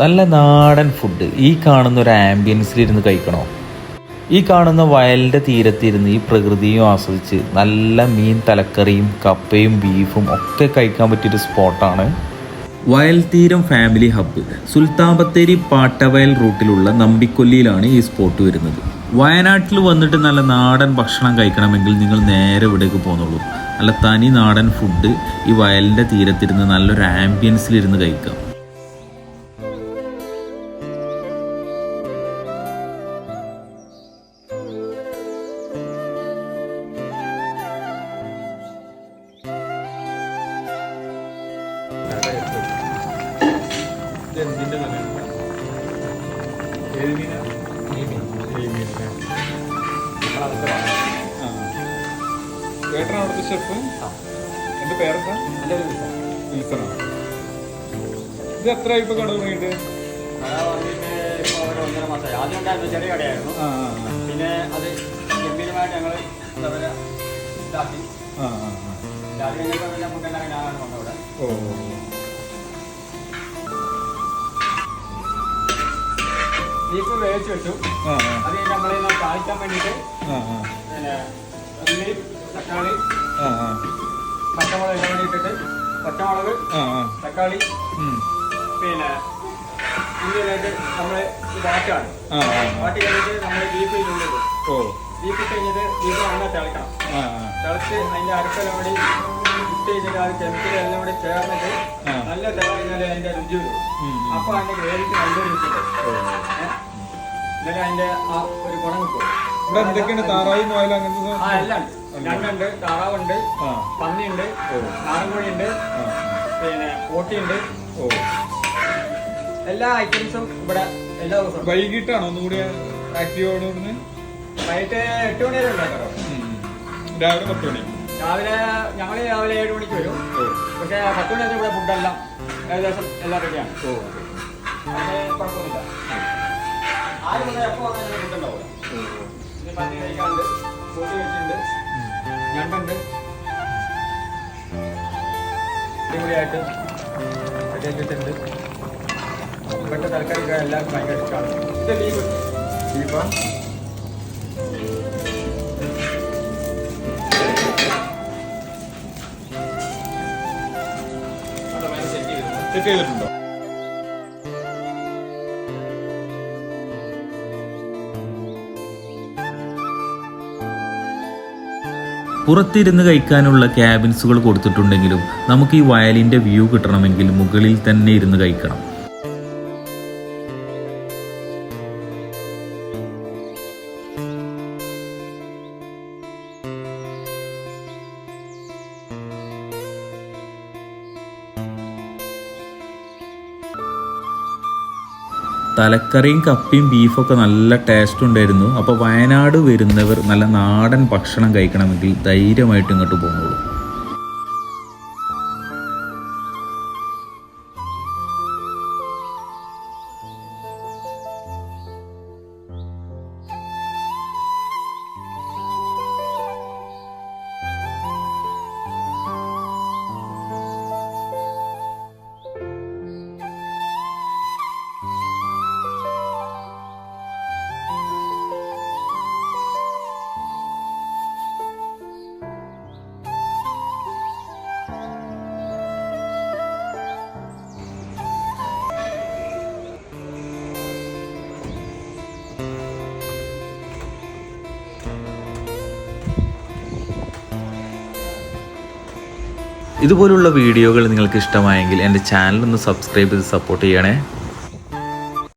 നല്ല നാടൻ ഫുഡ് ഈ കാണുന്ന ഒരു ആംബിയൻസിലിരുന്ന് കഴിക്കണോ? ഈ കാണുന്ന വയലിന്റെ തീരത്തിരുന്ന് ഈ പ്രകൃതിയും ആസ്വദിച്ച് നല്ല മീൻ തലക്കറിയും കപ്പയും ബീഫും ഒക്കെ കഴിക്കാൻ പറ്റിയൊരു സ്പോട്ടാണ് വയൽ തീരം ഫാമിലി ഹബ്ബ് സുൽത്താൻ ബത്തേരി പാട്ടവയൽ റൂട്ടിലുള്ള നമ്പിക്കൊല്ലിയിലാണ് ഈ സ്പോട്ട് വരുന്നത്. വയനാട്ടിൽ വന്നിട്ട് നല്ല നാടൻ ഭക്ഷണം കഴിക്കണമെങ്കിൽ നിങ്ങൾ നേരെ ഇവിടേക്ക് പോകുന്നുള്ളൂ നല്ല തനി നാടൻ ഫുഡ് ഈ വയലിന്റെ തീരത്തിരുന്ന് നല്ലൊരു ആംബിയൻസിലിരുന്ന് കഴിക്കാം. ഏട്ടനാ അവിടുത്തെ ഷെഫ് എന്റെ പേരെന്താ? വിൽസണോ? ഇത് എത്ര ഇപ്പൊ കട തുടങ്ങിയിട്ട്? ആദ്യം ഉണ്ടായിരുന്നു ചെറിയ കടയായിരുന്നു. പിന്നെ അത് ഗംഭീരമായിട്ട് ഞങ്ങൾ എന്താ പറയുക ഇതാക്കി. ഇതാക്കി കഴിഞ്ഞപ്പോൾ പിന്നെ ഫുഡ് ഉണ്ടാക്കാൻ ഞാനാണ് ഓ. ബീഫ് വേവിച്ച് വെച്ചു. അത് കഴിഞ്ഞ് താഴ്ത്താൻ വേണ്ടിയിട്ട് ഉള്ളി തക്കാളി പച്ചമുളക് എല്ലാം ഇട്ടിട്ട് പച്ചമുളക് തക്കാളി പിന്നെ ഉള്ളിയിലേക്ക് നമ്മൾ ആ. വാട്ടി കഴിഞ്ഞിട്ട് നമ്മൾ ബീഫ് ഇതിലുള്ളത് ഓ. ബീഫ് ഇട്ട് കഴിഞ്ഞിട്ട് ബീഫ് നന്നായി തിളക്കണം. ആ ആ. തിളച്ച് അതിന്റെ അരക്കെല്ലാം കൂടി ഇട്ട് ചെയ്തിട്ട് അത് കെമിക്കൽ എല്ലാം കൂടി ചേർന്നിട്ട് നല്ല അതിന്റെ രുചി വരും. ഉം, ഉം. അപ്പൊ അതിന്റെ ഗ്രേവിക്ക് നല്ലൊരു രുചി വരും. അതിന്റെ ആ ഒരു ഗുണം കിട്ടും. ഇവിടെ എന്തൊക്കെയാണ് താറാവ് മുതൽ അങ്ങനത്തെ? ആ എല്ലാം ഉണ്ട്. രണ്ടുണ്ട്. താറാവുണ്ട്. പന്നിയുണ്ട്. നാടൻകോഴിയുണ്ട്. പിന്നെ കോട്ടിയുണ്ട്. ഓ. എല്ലാ ഐറ്റംസും ഇവിടെ എല്ലാ ദിവസവും. വൈകിട്ടാണോ? ഒന്നുകൂടി ആക്റ്റീവ് ആവുന്നത് വൈകിട്ട് എട്ട് മണി വരെ ഉണ്ടാക്കാറോ. രാവിലെ പത്ത് മണി. രാവിലെ ഞങ്ങൾ രാവിലെ ഏഴ് മണിക്ക് വരും. പക്ഷേ പത്ത് മണി ഇവിടെ ഫുഡെല്ലാം ഏകദേശം എല്ലാം റെഡിയാണ് കുഴപ്പമൊന്നുമില്ല. ആര് മുതൽ എപ്പോൾ വന്നാലും. ഇനി പന്നി ഞണ്ടുണ്ട്. അടിപൊളിയായിട്ട് റെഡിയാക്കി വെച്ചിട്ടുണ്ട്. ഇപ്പോഴത്തെ തൽക്കാലം എല്ലാവർക്കും ഭയങ്കര ഇഷ്ടമാണ്. ഇത് ബീഫ് ബീഫാ സെറ്റ് ചെയ്തിട്ടുണ്ടോ? പുറത്തിരുന്ന് കഴിക്കാനുള്ള ക്യാബിൻസുകൾ കൊടുത്തിട്ടുണ്ടെങ്കിലും നമുക്ക് ഈ വയലിന്റെ വ്യൂ കിട്ടണമെങ്കിൽ മുകളിൽ തന്നെ ഇരുന്ന് കഴിക്കണം. തലക്കറിയും കപ്പിയും ബീഫൊക്കെ നല്ല ടേസ്റ്റ് ഉണ്ടായിരുന്നു. അപ്പോൾ വയനാട് വരുന്നവർ നല്ല നാടൻ ഭക്ഷണം കഴിക്കണമെങ്കിൽ ധൈര്യമായിട്ട് ഇങ്ങോട്ട് പോകുന്നുള്ളൂ ഇതുപോലുള്ള വീഡിയോകൾ നിങ്ങൾക്ക് ഇഷ്ടമായെങ്കിൽ എന്റെ ചാനൽ ഒന്ന് സബ്സ്ക്രൈബ് ചെയ്ത് സപ്പോർട്ട് ചെയ്യണേ.